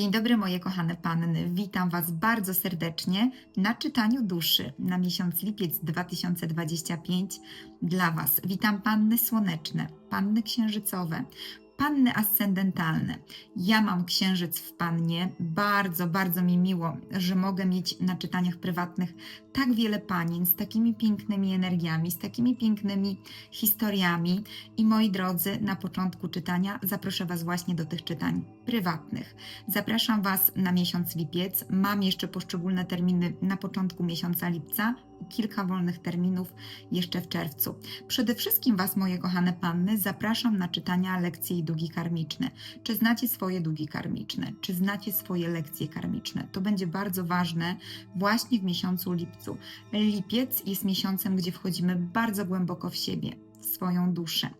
Dzień dobry, moje kochane panny. Witam Was bardzo serdecznie na czytaniu duszy na miesiąc lipiec 2025 dla Was. Witam panny słoneczne, panny księżycowe, panny ascendentalne. Ja mam księżyc w pannie. Bardzo, bardzo mi miło, że mogę mieć na czytaniach prywatnych tak wiele panien z takimi pięknymi energiami, z takimi pięknymi historiami. I moi drodzy, na początku czytania zaproszę Was właśnie do tych czytań prywatnych. Zapraszam Was na miesiąc lipiec. Mam jeszcze poszczególne terminy na początku miesiąca lipca kilka wolnych terminów jeszcze w czerwcu. Przede wszystkim Was, moje kochane panny, zapraszam na czytania lekcji i długi karmiczne. Czy znacie swoje długi karmiczne? Czy znacie swoje lekcje karmiczne? To będzie bardzo ważne właśnie w miesiącu lipcu. Lipiec jest miesiącem, gdzie wchodzimy bardzo głęboko w siebie, swoją duszę.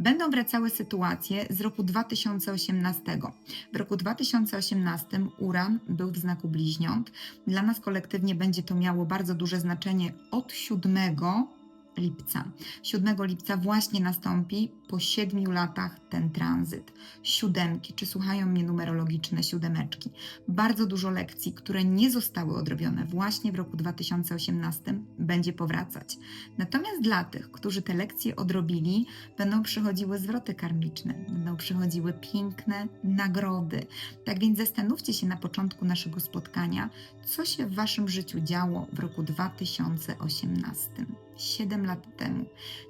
Będą wracały sytuacje z roku 2018. W roku 2018 Uran był w znaku bliźniąt. Dla nas kolektywnie będzie to miało bardzo duże znaczenie od 7 lipca. 7 lipca właśnie nastąpi po 7 latach ten tranzyt. Siódemki, czy słuchają mnie numerologiczne siódemeczki? Bardzo dużo lekcji, które nie zostały odrobione właśnie w roku 2018, będzie powracać. Natomiast dla tych, którzy te lekcje odrobili, będą przychodziły zwroty karmiczne, będą przychodziły piękne nagrody. Tak więc zastanówcie się na początku naszego spotkania, co się w Waszym życiu działo w roku 2018. 7 lat temu.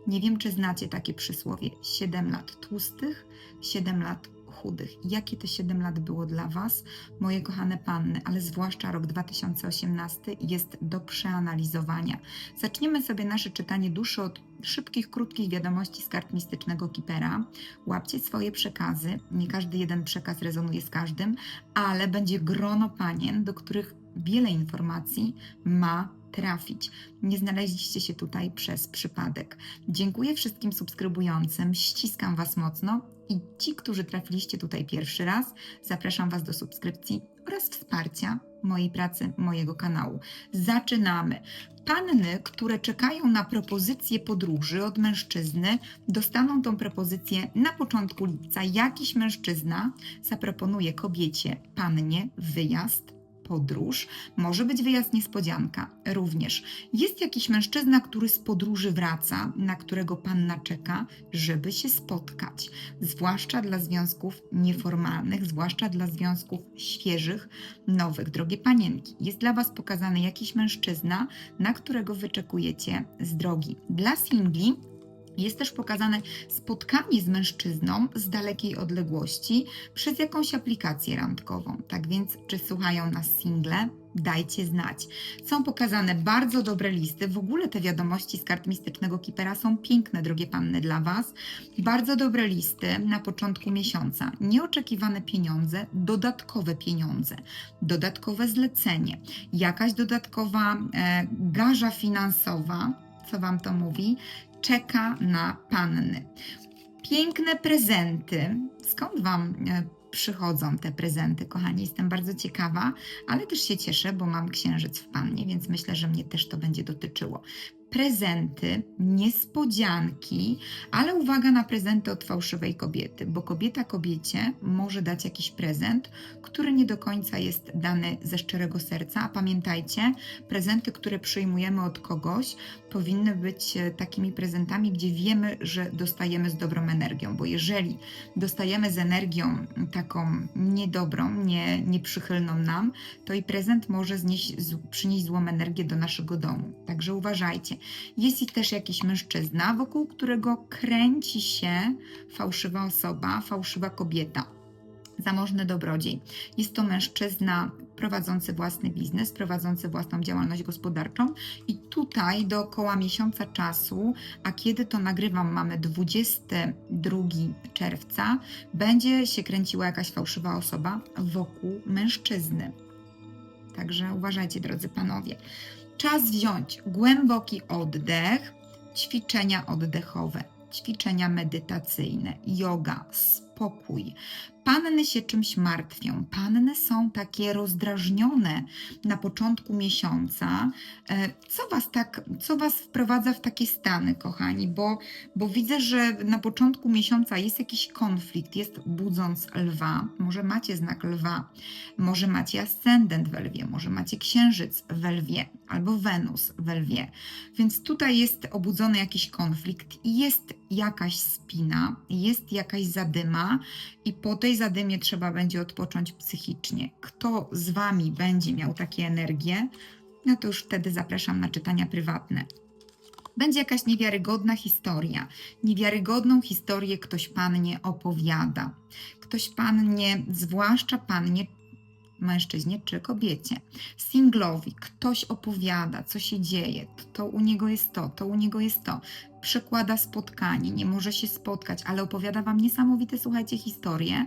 Nie wiem, czy znacie takie przysłowie: 7 lat tłustych, 7 lat chudych. Jakie te 7 lat było dla Was, moje kochane panny, ale zwłaszcza rok 2018 jest do przeanalizowania. Zaczniemy sobie nasze czytanie duszy od szybkich, krótkich wiadomości z kart mistycznego Kipera. Łapcie swoje przekazy. Nie każdy jeden przekaz rezonuje z każdym, ale będzie grono panien, do których wiele informacji ma trafić. Nie znaleźliście się tutaj przez przypadek. Dziękuję wszystkim subskrybującym, ściskam Was mocno i ci, którzy trafiliście tutaj pierwszy raz, zapraszam Was do subskrypcji oraz wsparcia mojej pracy, mojego kanału. Zaczynamy. Panny, które czekają na propozycję podróży od mężczyzny, dostaną tą propozycję na początku lipca. Jakiś mężczyzna zaproponuje kobiecie, pannie, wyjazd podróż, może być wyjazd niespodzianka również. Jest jakiś mężczyzna, który z podróży wraca, na którego panna czeka, żeby się spotkać, zwłaszcza dla związków nieformalnych, zwłaszcza dla związków świeżych, nowych. Drogie panienki, jest dla Was pokazany jakiś mężczyzna, na którego wyczekujecie z drogi. Dla singli jest też pokazane spotkanie z mężczyzną z dalekiej odległości przez jakąś aplikację randkową. Tak więc, czy słuchają nas single? Dajcie znać. Są pokazane bardzo dobre listy. W ogóle te wiadomości z kart mistycznego Kipera są piękne, drogie panny, dla Was. Bardzo dobre listy na początku miesiąca. Nieoczekiwane pieniądze, dodatkowe pieniądze, dodatkowe zlecenie, jakaś dodatkowa e, garza finansowa. Co Wam to mówi? Czeka na panny. Piękne prezenty. Skąd Wam e, przychodzą te prezenty, kochani? Jestem bardzo ciekawa, ale też się cieszę, bo mam księżyc w pannie, więc myślę, że mnie też to będzie dotyczyło. Prezenty, niespodzianki, ale uwaga na prezenty od fałszywej kobiety, bo kobieta kobiecie może dać jakiś prezent, który nie do końca jest dany ze szczerego serca. A pamiętajcie, prezenty, które przyjmujemy od kogoś, powinny być e, takimi prezentami, gdzie wiemy, że dostajemy z dobrą energią, bo jeżeli dostajemy z energią taką niedobrą, nie, nieprzychylną nam, to i prezent może znieść, przynieść złą energię do naszego domu. Także uważajcie. Jest i też jakiś mężczyzna, wokół którego kręci się fałszywa osoba, fałszywa kobieta zamożny dobrodziej. Jest to mężczyzna prowadzący własny biznes, prowadzący własną działalność gospodarczą i tutaj dookoła miesiąca czasu, a kiedy to nagrywam, mamy 22 czerwca, będzie się kręciła jakaś fałszywa osoba wokół mężczyzny. Także uważajcie, drodzy panowie. Czas wziąć głęboki oddech, ćwiczenia oddechowe, ćwiczenia medytacyjne, yoga, spokój, Panny się czymś martwią. Panny są takie rozdrażnione na początku miesiąca. E, Co was tak, co was wprowadza w takie stany, kochani? Bo, bo widzę, że na początku miesiąca jest jakiś konflikt, jest budząc lwa. Może macie znak lwa, może macie ascendent we lwie, może macie księżyc we lwie albo Wenus we lwie. Więc tutaj jest obudzony jakiś konflikt i jest jakaś spina, jest jakaś zadyma i po tej zadymie trzeba będzie odpocząć psychicznie. Kto z Wami będzie miał takie energie, no to już wtedy zapraszam na czytania prywatne. Będzie jakaś niewiarygodna historia. Niewiarygodną historię ktoś pannie opowiada. Ktoś pannie, zwłaszcza pannie, mężczyźnie czy kobiecie. Singlowi ktoś opowiada, co się dzieje. To u niego jest to, to u niego jest to. Przekłada spotkanie, nie może się spotkać, ale opowiada wam niesamowite, słuchajcie, historie.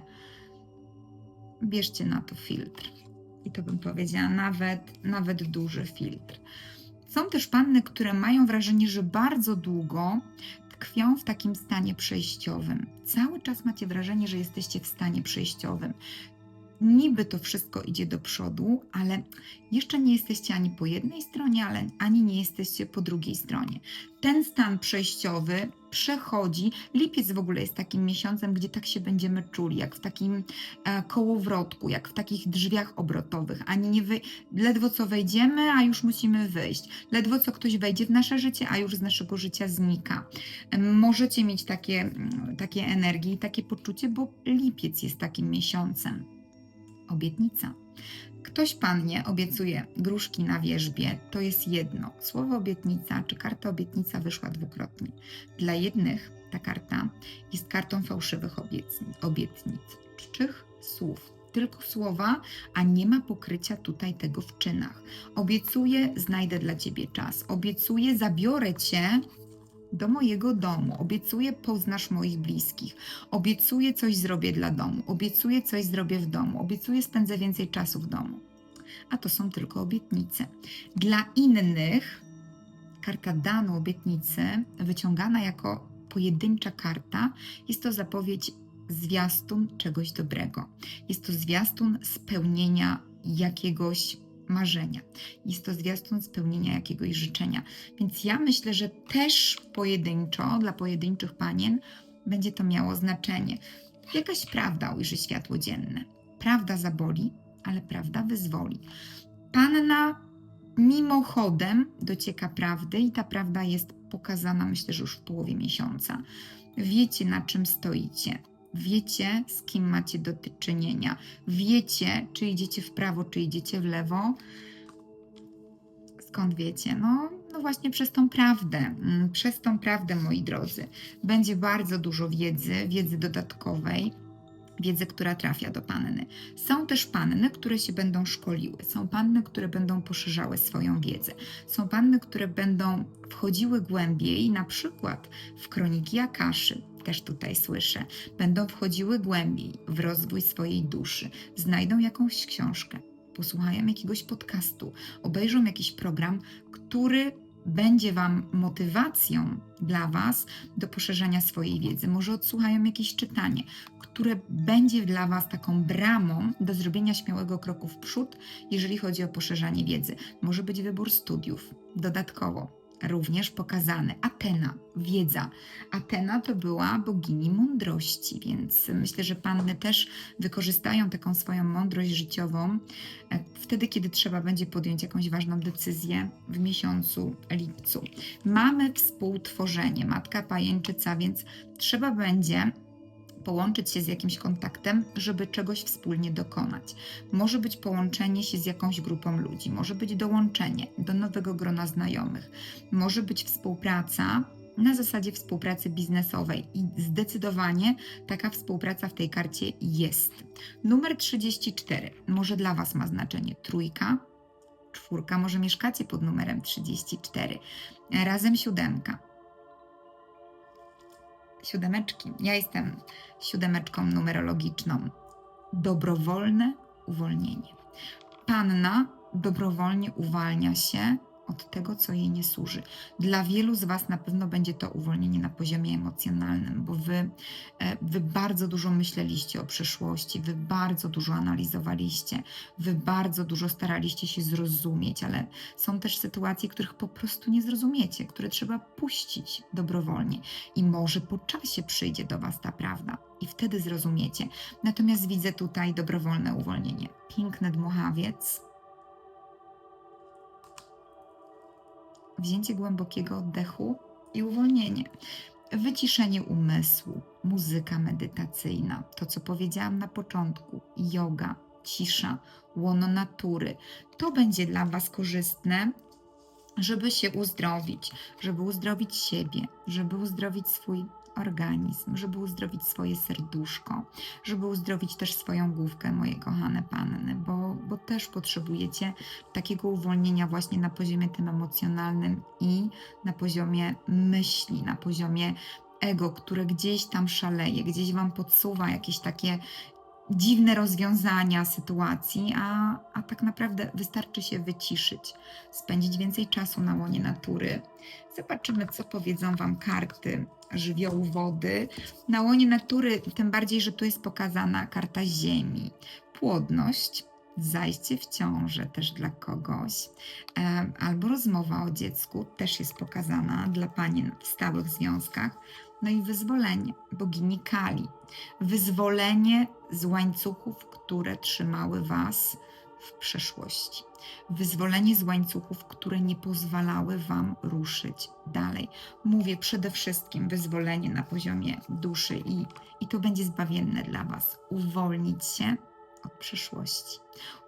Bierzcie na to filtr. I to bym powiedziała, nawet, nawet duży filtr. Są też panny, które mają wrażenie, że bardzo długo tkwią w takim stanie przejściowym. Cały czas macie wrażenie, że jesteście w stanie przejściowym. Niby to wszystko idzie do przodu, ale jeszcze nie jesteście ani po jednej stronie, ale ani nie jesteście po drugiej stronie. Ten stan przejściowy przechodzi. Lipiec w ogóle jest takim miesiącem, gdzie tak się będziemy czuli, jak w takim e, kołowrotku, jak w takich drzwiach obrotowych. Ani nie wy... ledwo co wejdziemy, a już musimy wyjść. Ledwo co ktoś wejdzie w nasze życie, a już z naszego życia znika. Możecie mieć takie, mm, takie energie i takie poczucie, bo lipiec jest takim miesiącem. Obietnica. Ktoś pannie obiecuje gruszki na wierzbie, to jest jedno. Słowo obietnica czy karta obietnica wyszła dwukrotnie. Dla jednych ta karta jest kartą fałszywych obietnic, obietnic czczych słów. Tylko słowa, a nie ma pokrycia tutaj tego w czynach. Obiecuję, znajdę dla ciebie czas. Obiecuję, zabiorę cię do mojego domu. Obiecuję, poznasz moich bliskich. Obiecuję, coś zrobię dla domu. Obiecuję, coś zrobię w domu. Obiecuję, spędzę więcej czasu w domu. A to są tylko obietnice. Dla innych karta danu obietnicy, wyciągana jako pojedyncza karta, jest to zapowiedź zwiastun czegoś dobrego. Jest to zwiastun spełnienia jakiegoś marzenia. Jest to zwiastun spełnienia jakiegoś życzenia. Więc ja myślę, że też pojedynczo, dla pojedynczych panien, będzie to miało znaczenie. Jakaś prawda ujrzy światło dzienne. Prawda zaboli, ale prawda wyzwoli. Panna mimochodem docieka prawdy i ta prawda jest pokazana, myślę, że już w połowie miesiąca. Wiecie, na czym stoicie. Wiecie, z kim macie do czynienia. Wiecie, czy idziecie w prawo, czy idziecie w lewo. Skąd wiecie? No, no właśnie przez tą prawdę. Mm, Przez tą prawdę, moi drodzy. Będzie bardzo dużo wiedzy, wiedzy dodatkowej, wiedzy, która trafia do panny. Są też panny, które się będą szkoliły. Są panny, które będą poszerzały swoją wiedzę. Są panny, które będą wchodziły głębiej, na przykład w kroniki Akaszy. Też tutaj słyszę. Będą wchodziły głębiej w rozwój swojej duszy. Znajdą jakąś książkę, posłuchają jakiegoś podcastu, obejrzą jakiś program, który będzie Wam motywacją dla Was do poszerzania swojej wiedzy. Może odsłuchają jakieś czytanie, które będzie dla Was taką bramą do zrobienia śmiałego kroku w przód, jeżeli chodzi o poszerzanie wiedzy. Może być wybór studiów dodatkowo. Również pokazane. Atena, wiedza. Atena to była bogini mądrości, więc myślę, że panny też wykorzystają taką swoją mądrość życiową e, wtedy, kiedy trzeba będzie podjąć jakąś ważną decyzję w miesiącu lipcu. Mamy współtworzenie, matka pajęczyca, więc trzeba będzie połączyć się z jakimś kontaktem, żeby czegoś wspólnie dokonać. Może być połączenie się z jakąś grupą ludzi, może być dołączenie do nowego grona znajomych, może być współpraca na zasadzie współpracy biznesowej i zdecydowanie taka współpraca w tej karcie jest. Numer 34 może dla Was ma znaczenie trójka, czwórka, może mieszkacie pod numerem 34, razem siódemka. Siódemeczki. Ja jestem siódemeczką numerologiczną. Dobrowolne uwolnienie. Panna dobrowolnie uwalnia się od tego, co jej nie służy. Dla wielu z Was na pewno będzie to uwolnienie na poziomie emocjonalnym, bo Wy, e, wy bardzo dużo myśleliście o przyszłości, Wy bardzo dużo analizowaliście, Wy bardzo dużo staraliście się zrozumieć, ale są też sytuacje, których po prostu nie zrozumiecie, które trzeba puścić dobrowolnie. I może po czasie przyjdzie do Was ta prawda i wtedy zrozumiecie. Natomiast widzę tutaj dobrowolne uwolnienie. Piękny dmuchawiec. Wzięcie głębokiego oddechu i uwolnienie. Wyciszenie umysłu, muzyka medytacyjna, to co powiedziałam na początku, yoga, cisza, łono natury. To będzie dla Was korzystne, żeby się uzdrowić, żeby uzdrowić siebie, żeby uzdrowić swój organizm, żeby uzdrowić swoje serduszko, żeby uzdrowić też swoją główkę, moje kochane panny, bo, bo też potrzebujecie takiego uwolnienia właśnie na poziomie tym emocjonalnym i na poziomie myśli, na poziomie ego, które gdzieś tam szaleje, gdzieś wam podsuwa jakieś takie dziwne rozwiązania sytuacji, a, a tak naprawdę wystarczy się wyciszyć, spędzić więcej czasu na łonie natury. Zobaczymy, co powiedzą Wam karty żywiołu wody. Na łonie natury, tym bardziej, że tu jest pokazana karta Ziemi, płodność, zajście w ciążę też dla kogoś, albo rozmowa o dziecku też jest pokazana dla panien w stałych związkach. No i wyzwolenie bogini Kali, wyzwolenie z łańcuchów, które trzymały Was w przeszłości. Wyzwolenie z łańcuchów, które nie pozwalały Wam ruszyć dalej. Mówię przede wszystkim wyzwolenie na poziomie duszy i, i to będzie zbawienne dla Was. Uwolnić się od przeszłości,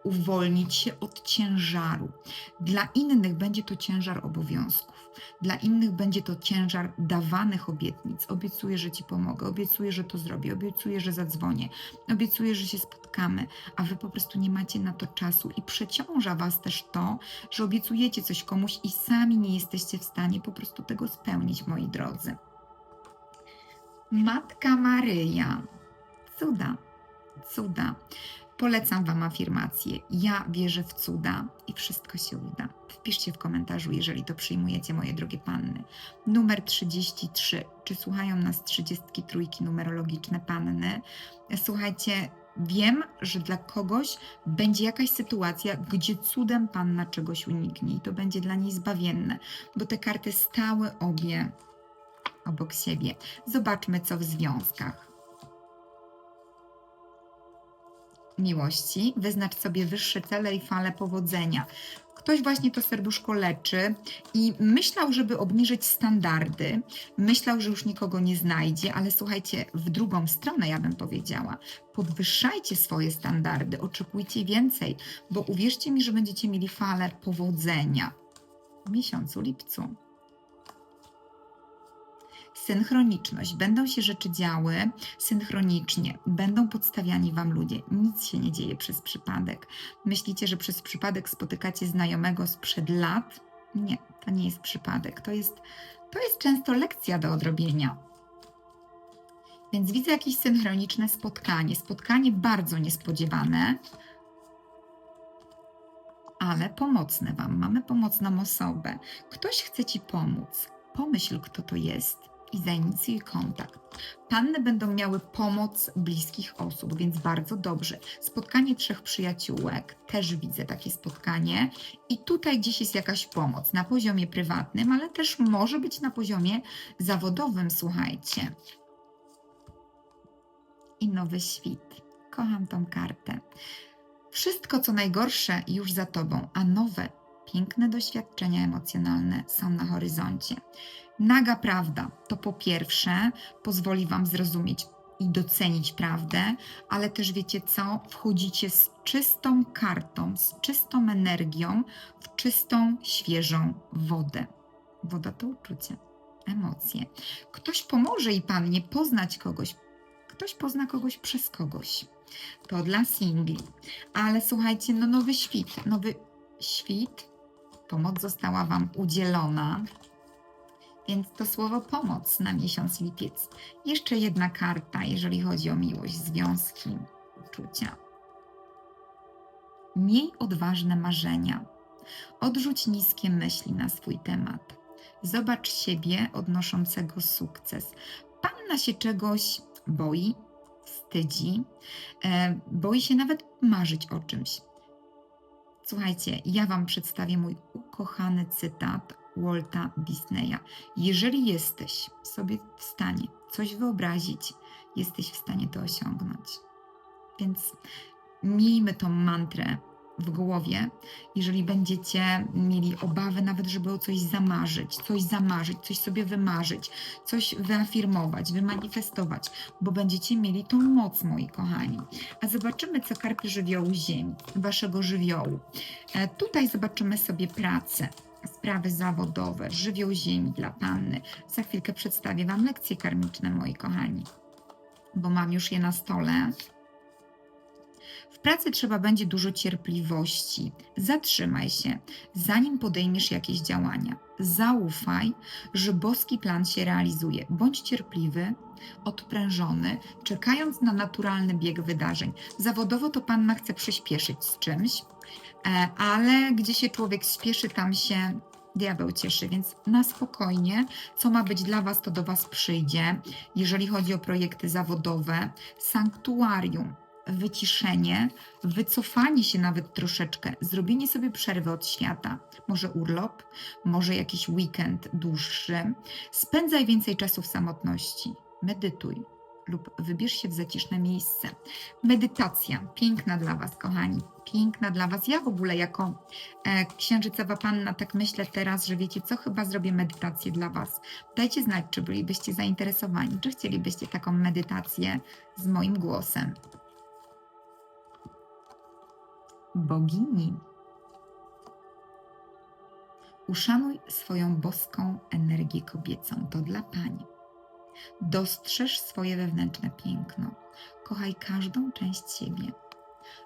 uwolnić się od ciężaru. Dla innych będzie to ciężar obowiązków, dla innych będzie to ciężar dawanych obietnic. Obiecuję, że Ci pomogę, obiecuję, że to zrobię, obiecuję, że zadzwonię, obiecuję, że się spotkamy, a Wy po prostu nie macie na to czasu i przeciąża Was też to, że obiecujecie coś komuś i sami nie jesteście w stanie po prostu tego spełnić, moi drodzy. Matka Maryja. Cuda, cuda. Polecam Wam afirmację. Ja wierzę w cuda i wszystko się uda. Wpiszcie w komentarzu, jeżeli to przyjmujecie, moje drogie panny. Numer 33. Czy słuchają nas 33 numerologiczne panny? Słuchajcie, wiem, że dla kogoś będzie jakaś sytuacja, gdzie cudem panna czegoś uniknie i to będzie dla niej zbawienne, bo te karty stały obie obok siebie. Zobaczmy, co w związkach. Miłości, wyznacz sobie wyższe cele i fale powodzenia. Ktoś właśnie to serduszko leczy i myślał, żeby obniżyć standardy, myślał, że już nikogo nie znajdzie, ale słuchajcie, w drugą stronę ja bym powiedziała, podwyższajcie swoje standardy, oczekujcie więcej, bo uwierzcie mi, że będziecie mieli falę powodzenia w miesiącu lipcu synchroniczność. Będą się rzeczy działy synchronicznie, będą podstawiani Wam ludzie. Nic się nie dzieje przez przypadek. Myślicie, że przez przypadek spotykacie znajomego sprzed lat? Nie, to nie jest przypadek. To jest, to jest często lekcja do odrobienia. Więc widzę jakieś synchroniczne spotkanie. Spotkanie bardzo niespodziewane, ale pomocne Wam. Mamy pomocną osobę. Ktoś chce Ci pomóc. Pomyśl, kto to jest i zainicjuj kontakt. Panny będą miały pomoc bliskich osób, więc bardzo dobrze. Spotkanie trzech przyjaciółek, też widzę takie spotkanie. I tutaj gdzieś jest jakaś pomoc na poziomie prywatnym, ale też może być na poziomie zawodowym, słuchajcie. I nowy świt. Kocham tą kartę. Wszystko, co najgorsze, już za tobą, a nowe, piękne doświadczenia emocjonalne są na horyzoncie. Naga prawda to po pierwsze pozwoli Wam zrozumieć i docenić prawdę, ale też wiecie co? Wchodzicie z czystą kartą, z czystą energią w czystą, świeżą wodę. Woda to uczucie, emocje. Ktoś pomoże i Pannie poznać kogoś. Ktoś pozna kogoś przez kogoś. To dla singli. Ale słuchajcie, no nowy świt, nowy świt, pomoc została Wam udzielona więc to słowo pomoc na miesiąc lipiec. Jeszcze jedna karta, jeżeli chodzi o miłość, związki, uczucia. Miej odważne marzenia. Odrzuć niskie myśli na swój temat. Zobacz siebie odnoszącego sukces. Panna się czegoś boi, wstydzi, e, boi się nawet marzyć o czymś. Słuchajcie, ja Wam przedstawię mój ukochany cytat Walta Disneya. Jeżeli jesteś sobie w stanie coś wyobrazić, jesteś w stanie to osiągnąć. Więc miejmy tą mantrę w głowie, jeżeli będziecie mieli obawy nawet, żeby o coś zamarzyć, coś zamarzyć, coś sobie wymarzyć, coś wyafirmować, wymanifestować, bo będziecie mieli tą moc, moi kochani. A zobaczymy, co karty żywiołu Ziemi, waszego żywiołu. E, Tutaj zobaczymy sobie pracę, sprawy zawodowe, żywioł Ziemi dla Panny. Za chwilkę przedstawię Wam lekcje karmiczne, moi kochani, bo mam już je na stole. W pracy trzeba będzie dużo cierpliwości. Zatrzymaj się, zanim podejmiesz jakieś działania. Zaufaj, że boski plan się realizuje. Bądź cierpliwy, odprężony, czekając na naturalny bieg wydarzeń. Zawodowo to panna chce przyspieszyć z czymś, e, ale gdzie się człowiek spieszy, tam się diabeł cieszy, więc na spokojnie, co ma być dla Was, to do Was przyjdzie. Jeżeli chodzi o projekty zawodowe, sanktuarium, wyciszenie, wycofanie się nawet troszeczkę, zrobienie sobie przerwy od świata, może urlop, może jakiś weekend dłuższy. Spędzaj więcej czasu w samotności, medytuj lub wybierz się w zaciszne miejsce. Medytacja, piękna dla Was, kochani, piękna dla Was. Ja w ogóle jako e, księżycowa panna tak myślę teraz, że wiecie co, chyba zrobię medytację dla Was. Dajcie znać, czy bylibyście zainteresowani, czy chcielibyście taką medytację z moim głosem bogini. Uszanuj swoją boską energię kobiecą, to dla Pani. Dostrzeż swoje wewnętrzne piękno. Kochaj każdą część siebie.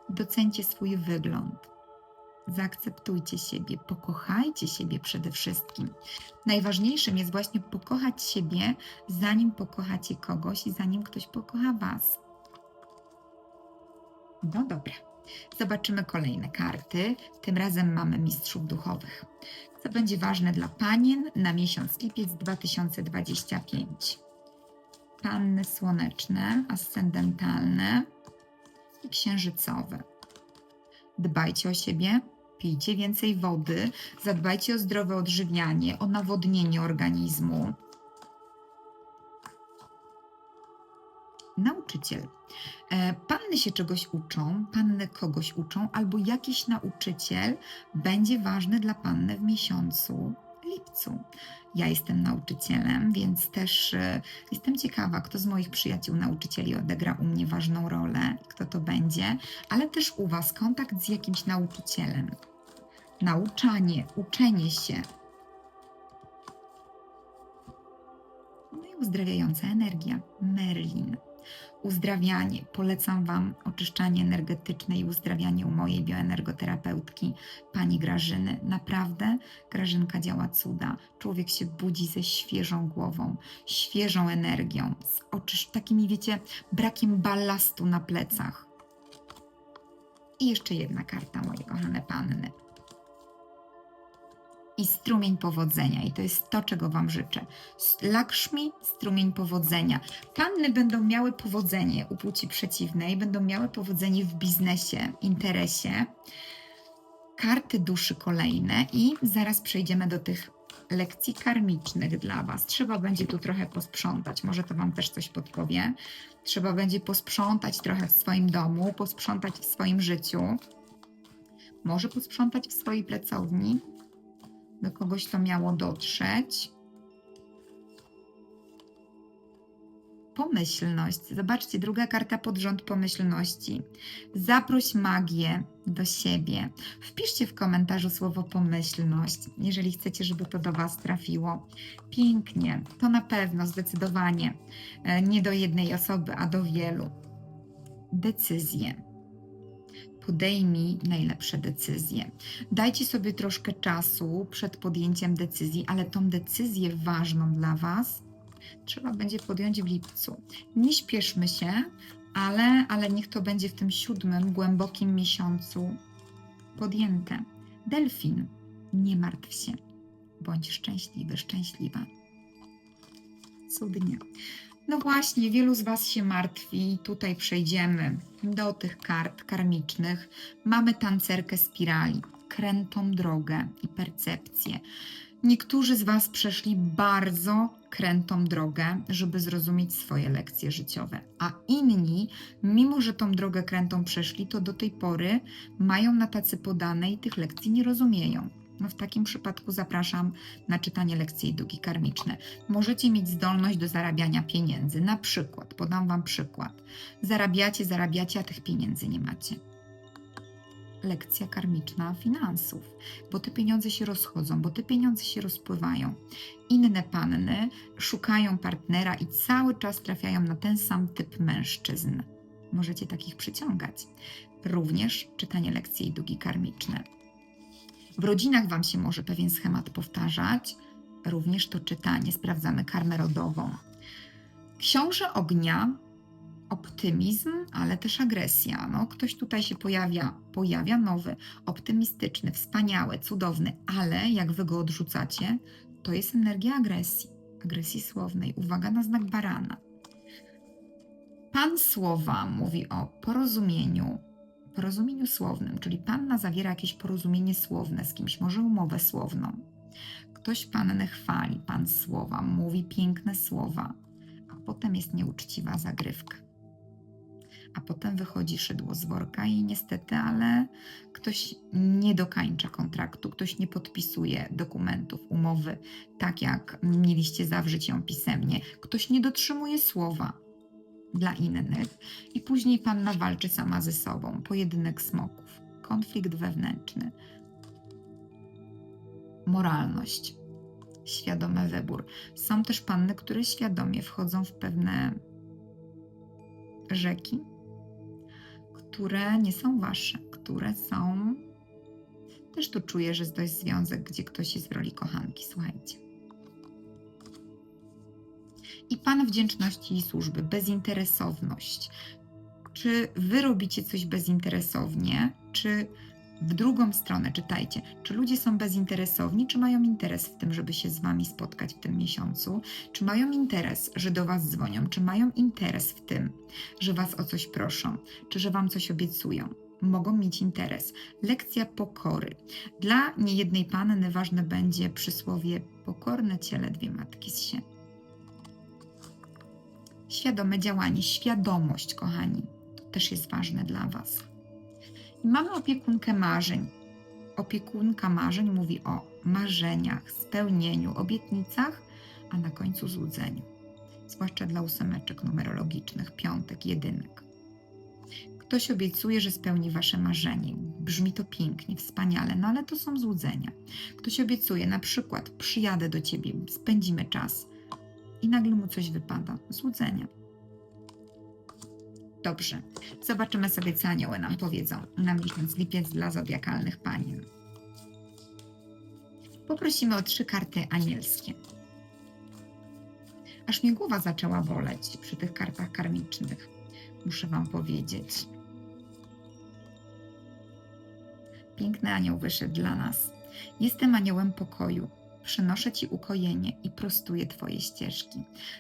Docencie swój wygląd. Zaakceptujcie siebie, pokochajcie siebie przede wszystkim. Najważniejszym jest właśnie pokochać siebie, zanim pokochacie kogoś i zanim ktoś pokocha Was. No dobra. Zobaczymy kolejne karty. Tym razem mamy mistrzów duchowych. Co będzie ważne dla panien na miesiąc lipiec 2025? Panny słoneczne, ascendentalne i księżycowe. Dbajcie o siebie, pijcie więcej wody, zadbajcie o zdrowe odżywianie, o nawodnienie organizmu. Nauczyciel. E, Panny się czegoś uczą, panny kogoś uczą, albo jakiś nauczyciel będzie ważny dla panny w miesiącu lipcu. Ja jestem nauczycielem, więc też e, jestem ciekawa, kto z moich przyjaciół nauczycieli odegra u mnie ważną rolę, kto to będzie, ale też u Was kontakt z jakimś nauczycielem. Nauczanie, uczenie się. No i uzdrawiająca energia. Merlin uzdrawianie. Polecam Wam oczyszczanie energetyczne i uzdrawianie u mojej bioenergoterapeutki, pani Grażyny. Naprawdę Grażynka działa cuda. Człowiek się budzi ze świeżą głową, świeżą energią, z oczysz takimi, wiecie, brakiem ballastu na plecach. I jeszcze jedna karta, moje kochane panny i strumień powodzenia. I to jest to, czego Wam życzę. Lakshmi, strumień powodzenia. Panny będą miały powodzenie u płci przeciwnej, będą miały powodzenie w biznesie, interesie. Karty duszy kolejne i zaraz przejdziemy do tych lekcji karmicznych dla Was. Trzeba będzie tu trochę posprzątać, może to Wam też coś podpowie. Trzeba będzie posprzątać trochę w swoim domu, posprzątać w swoim życiu, może posprzątać w swojej pracowni, do kogoś to miało dotrzeć. Pomyślność. Zobaczcie, druga karta pod rząd pomyślności. Zaproś magię do siebie. Wpiszcie w komentarzu słowo pomyślność, jeżeli chcecie, żeby to do Was trafiło. Pięknie, to na pewno, zdecydowanie. E, Nie do jednej osoby, a do wielu. Decyzje podejmij najlepsze decyzje. Dajcie sobie troszkę czasu przed podjęciem decyzji, ale tą decyzję ważną dla Was trzeba będzie podjąć w lipcu. Nie śpieszmy się, ale, ale niech to będzie w tym siódmym, głębokim miesiącu podjęte. Delfin, nie martw się. Bądź szczęśliwy, szczęśliwa. Cudnie. No właśnie, wielu z Was się martwi. Tutaj przejdziemy do tych kart karmicznych. Mamy tancerkę spirali, krętą drogę i percepcję. Niektórzy z Was przeszli bardzo krętą drogę, żeby zrozumieć swoje lekcje życiowe, a inni, mimo że tą drogę krętą przeszli, to do tej pory mają na tacy podane i tych lekcji nie rozumieją. No w takim przypadku zapraszam na czytanie lekcji i długi karmiczne. Możecie mieć zdolność do zarabiania pieniędzy. Na przykład, podam Wam przykład. Zarabiacie, zarabiacie, a tych pieniędzy nie macie. Lekcja karmiczna finansów, bo te pieniądze się rozchodzą, bo te pieniądze się rozpływają. Inne panny szukają partnera i cały czas trafiają na ten sam typ mężczyzn. Możecie takich przyciągać. Również czytanie lekcji i długi karmiczne. W rodzinach Wam się może pewien schemat powtarzać. Również to czytanie. Sprawdzamy karmę rodową. Książę ognia, optymizm, ale też agresja. No, ktoś tutaj się pojawia, pojawia nowy, optymistyczny, wspaniały, cudowny, ale jak Wy go odrzucacie, to jest energia agresji, agresji słownej. Uwaga na znak barana. Pan słowa mówi o porozumieniu, porozumieniu słownym, czyli panna zawiera jakieś porozumienie słowne z kimś, może umowę słowną. Ktoś pannę chwali, pan słowa, mówi piękne słowa, a potem jest nieuczciwa zagrywka. A potem wychodzi szydło z worka i niestety, ale ktoś nie dokańcza kontraktu, ktoś nie podpisuje dokumentów, umowy, tak jak mieliście zawrzeć ją pisemnie, ktoś nie dotrzymuje słowa dla innych i później panna walczy sama ze sobą, pojedynek smoków, konflikt wewnętrzny, moralność, świadomy wybór. Są też panny, które świadomie wchodzą w pewne rzeki, które nie są wasze, które są. Też tu czuję, że jest związek, gdzie ktoś jest w roli kochanki, słuchajcie. I pan wdzięczności i służby, bezinteresowność. Czy wy robicie coś bezinteresownie, czy w drugą stronę czytajcie, czy ludzie są bezinteresowni, czy mają interes w tym, żeby się z wami spotkać w tym miesiącu, czy mają interes, że do was dzwonią, czy mają interes w tym, że was o coś proszą, czy że wam coś obiecują. Mogą mieć interes. Lekcja pokory. Dla niejednej panny ważne będzie przysłowie pokorne ciele dwie matki z się. Świadome działanie, świadomość, kochani, to też jest ważne dla was. I mamy opiekunkę marzeń. Opiekunka marzeń mówi o marzeniach, spełnieniu, obietnicach, a na końcu złudzeniu. Zwłaszcza dla ósemeczek numerologicznych, piątek, jedynek. Ktoś obiecuje, że spełni wasze marzenie. Brzmi to pięknie, wspaniale, no ale to są złudzenia. Ktoś obiecuje, na przykład przyjadę do ciebie, spędzimy czas i nagle mu coś wypada. Złudzenia. Dobrze. Zobaczymy sobie, co anioły nam powiedzą na miesiąc lipiec dla zodiakalnych panien. Poprosimy o trzy karty anielskie. Aż mnie głowa zaczęła boleć przy tych kartach karmicznych. Muszę Wam powiedzieć. Piękny anioł wyszedł dla nas. Jestem aniołem pokoju. Przynoszę Ci ukojenie i prostuję Twoje ścieżki.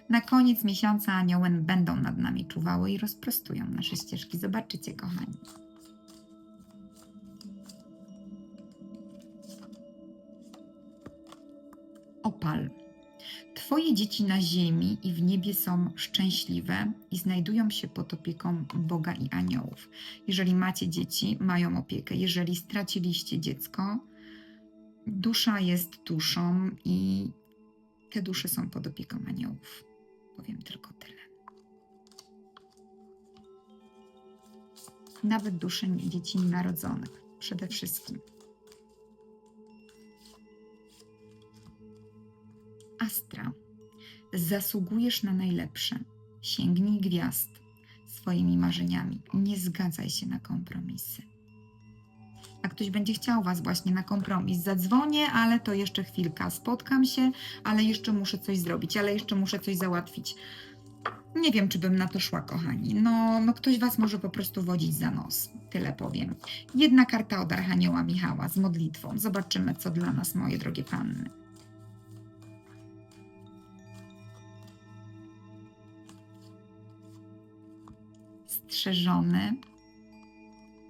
Na koniec miesiąca anioły będą nad nami czuwały i rozprostują nasze ścieżki. Zobaczycie, kochani. Opal. Twoje dzieci na ziemi i w niebie są szczęśliwe i znajdują się pod opieką Boga i aniołów. Jeżeli macie dzieci, mają opiekę. Jeżeli straciliście dziecko, dusza jest duszą i te dusze są pod opieką aniołów. Powiem tylko tyle. Nawet dusze dzieci nienarodzonych, przede wszystkim. Astra, zasługujesz na najlepsze. Sięgnij gwiazd swoimi marzeniami. Nie zgadzaj się na kompromisy a ktoś będzie chciał Was właśnie na kompromis. Zadzwonię, ale to jeszcze chwilka. Spotkam się, ale jeszcze muszę coś zrobić, ale jeszcze muszę coś załatwić. Nie wiem, czy bym na to szła, kochani. No, no ktoś was może po prostu wodzić za nos. Tyle powiem. Jedna karta od Archanioła Michała z modlitwą. Zobaczymy, co dla nas, moje drogie panny. Strzeżony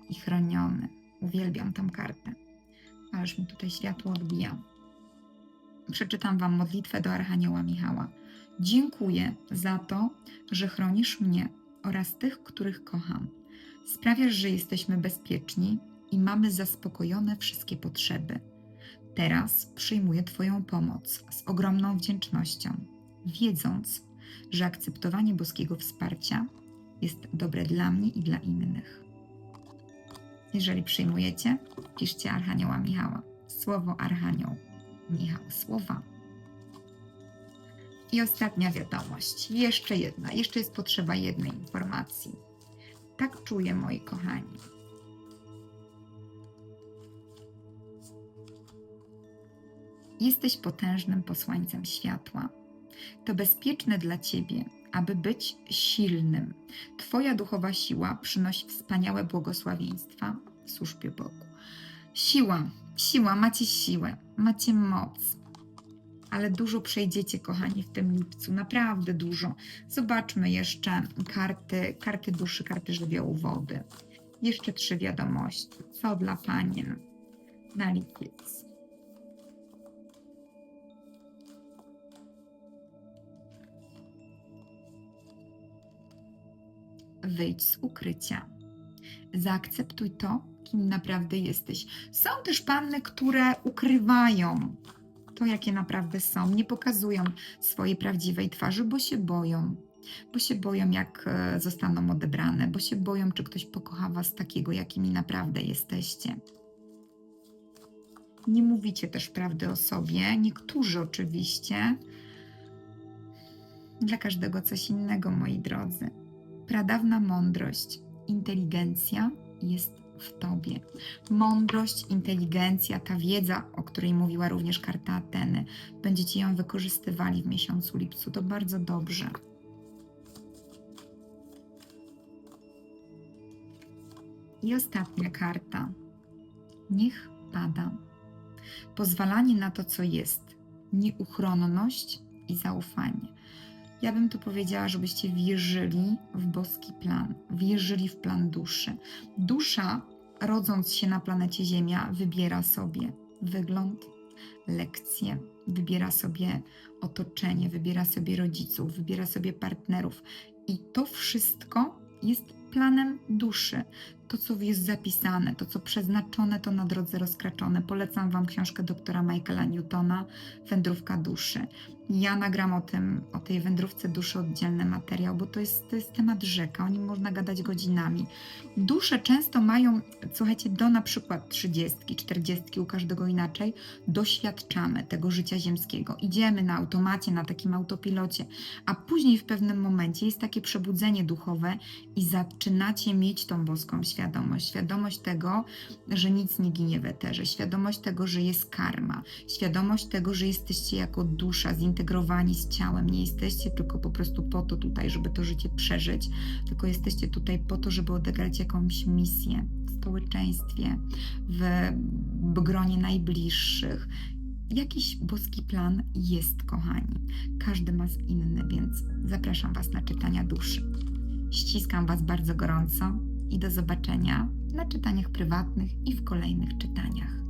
i chroniony. Uwielbiam tą kartę. Ależ mi tutaj światło odbija. Przeczytam Wam modlitwę do Archanioła Michała. Dziękuję za to, że chronisz mnie oraz tych, których kocham. Sprawiasz, że jesteśmy bezpieczni i mamy zaspokojone wszystkie potrzeby. Teraz przyjmuję Twoją pomoc z ogromną wdzięcznością, wiedząc, że akceptowanie boskiego wsparcia jest dobre dla mnie i dla innych. Jeżeli przyjmujecie, piszcie Archanioła Michała. Słowo Archanioł. Michał, słowa. I ostatnia wiadomość. Jeszcze jedna. Jeszcze jest potrzeba jednej informacji. Tak czuję, moi kochani. Jesteś potężnym posłańcem światła. To bezpieczne dla ciebie, aby być silnym. Twoja duchowa siła przynosi wspaniałe błogosławieństwa w służbie Bogu. Siła, siła, macie siłę, macie moc. Ale dużo przejdziecie, kochani, w tym lipcu, naprawdę dużo. Zobaczmy jeszcze karty, karty duszy, karty żywiołu wody. Jeszcze trzy wiadomości. Co dla panien na lipiec? Wyjdź z ukrycia. Zaakceptuj to, kim naprawdę jesteś. Są też panny, które ukrywają to, jakie naprawdę są, nie pokazują swojej prawdziwej twarzy, bo się boją. Bo się boją, jak e, zostaną odebrane, bo się boją, czy ktoś pokocha Was takiego, jakimi naprawdę jesteście. Nie mówicie też prawdy o sobie, niektórzy oczywiście. Dla każdego coś innego, moi drodzy. Pradawna mądrość, inteligencja jest w Tobie. Mądrość, inteligencja, ta wiedza, o której mówiła również karta Ateny, będziecie ją wykorzystywali w miesiącu lipcu. To bardzo dobrze. I ostatnia karta. Niech pada. Pozwalanie na to, co jest. Nieuchronność i zaufanie. Ja bym tu powiedziała, żebyście wierzyli w boski plan, wierzyli w plan duszy. Dusza, rodząc się na planecie Ziemia, wybiera sobie wygląd, lekcje, wybiera sobie otoczenie, wybiera sobie rodziców, wybiera sobie partnerów. I to wszystko jest planem duszy. To, co jest zapisane, to, co przeznaczone, to na drodze rozkraczone. Polecam Wam książkę doktora Michaela Newtona, Wędrówka duszy. Ja nagram o tym, o tej wędrówce duszy oddzielny materiał, bo to jest, to jest temat rzeka, o nim można gadać godzinami. Dusze często mają, słuchajcie, do na przykład 30, 40, u każdego inaczej, doświadczamy tego życia ziemskiego. Idziemy na automacie, na takim autopilocie, a później w pewnym momencie jest takie przebudzenie duchowe i zaczynacie mieć tą boską świadomość. Świadomość tego, że nic nie ginie w eterze, świadomość tego, że jest karma, świadomość tego, że jesteście jako dusza zintegrowani z ciałem. Nie jesteście tylko po prostu po to tutaj, żeby to życie przeżyć, tylko jesteście tutaj po to, żeby odegrać jakąś misję w społeczeństwie, w gronie najbliższych. Jakiś boski plan jest, kochani. Każdy ma inny, więc zapraszam Was na czytania duszy. Ściskam Was bardzo gorąco i do zobaczenia na czytaniach prywatnych i w kolejnych czytaniach.